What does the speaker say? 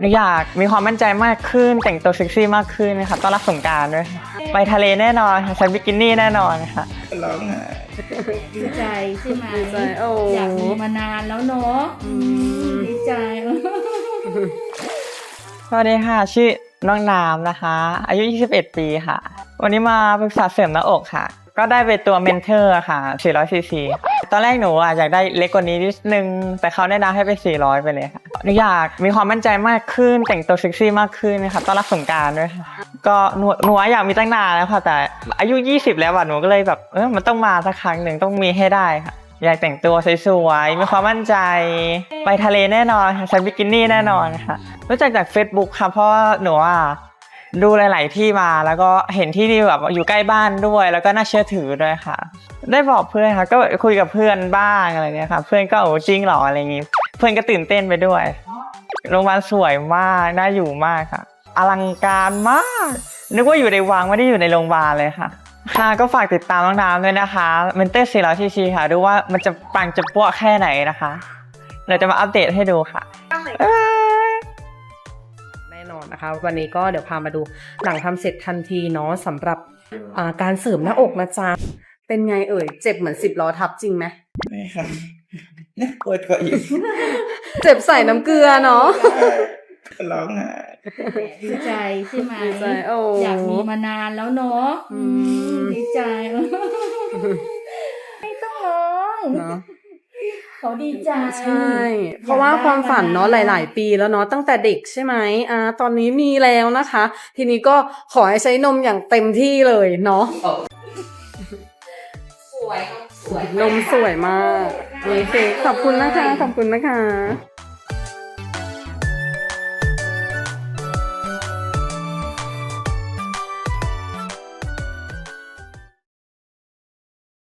หนูอยากมีความมั่นใจมากขึ้น แต่งตัวเซ็กซี่มากขึ้นนะคะต้อนรับสงกรารด้วยค่ะไปทะเลแน่นอนค่ะใส่บิกินี่แน่นอนค่ะร้องไห้ดีใจใช่ไหมดีใจโอ้อยากมีมานานแล้วเนาะอืมดีใจสวัสดีค่ะชื่อน้องน้ำนะคะ อายุ 21 ปีค่ะ วันนี้มาปรึกษาเสริมหน้าอกค่ะ ก็ได้ไปตัวเมนเทอร์ค่ะ 400ซีซีตอนแรกหนูอะอยากได้เล็กกว่านี้นิดนึง แต่เขาแนะนำให้ไป 400 ไปเลยค่ะหนู อยากมีความมั่นใจมากขึ้น แต่งตัวเซ็กซี่มากขึ้นนะคะต้อนรับสงการด้วยค่ะก็หนูหนูอยากมีตั้งนานแล้วค่ะ แต่อายุ 20 แล้วอะหนูก็เลยแบบเออมันต้องมาสักครั้งหนึ่งต้องมีให้ได้ค่ะ อยากแต่งตัวสวยๆมีความมั่นใจ ไปทะเลแน่นอนค่ะใส่บิกินี่แน่นอนค่ะรู้จักจาก Facebook ค่ะ เพราะหนูอะดูหลาย ๆ ที่มาแล้วก็เห็นที่ที่แบบอยู่ใกล้บ้านด้วย แล้วก็น่าเชื่อถือด้วยค่ะ ได้บอกเพื่อนค่ะ ก็คุยกับเพื่อนบ้างอะไรเนี้ยค่ะ เพื่อนก็โอ้จริงหรออะไรอย่างงี้ เพื่อนก็ตื่นเต้นไปด้วย โรงพยาบาลสวยมากน่าอยู่มากค่ะ อลังการมาก นึกว่าอยู่ในวังไม่ได้อยู่ในโรงพยาบาลเลยค่ะ ค่ะก็ฝากติดตามน้องน้ำด้วยนะคะเมนเตอร์400ทีชีค่ะ ดูว่ามันจะปังจะปั้วแค่ไหนนะคะเดี๋ยวจะมาอัปเดตให้ดูค่ะบ๊ายบายแน่นอนนะคะ วันนี้ก็เดี๋ยวพามาดูหลังทำเสร็จทันทีเนาะสำหรับอ่าการเสริมหน้าอกนะจ๊ะเป็นไงเอ่ย เจ็บเหมือนสิบล้อทับจริงไหมไม่ค่ะ เนี่ยปวดกว่าอีกเจ็บใส่น้ำเกลือเนาะร้องไห้ดีใจใช่ไหมดีใจโอ้อยากมีมานานแล้วเนาะอือืมมดีใจ ไม่ต้องร้องเนาะเขาดีใจใช่ เพราะว่าความฝันเนาะหลาย ๆ ปีแล้วเนาะตั้งแต่เด็กใช่ไหมอ่า ตอนนี้มีแล้วนะคะ ทีนี้ก็ขอให้ใช้นมอย่างเต็มที่เลยเนาะสวยส วยนมสวยมากโอเคขอบคุณนะคะ ขอบคุณนะคะ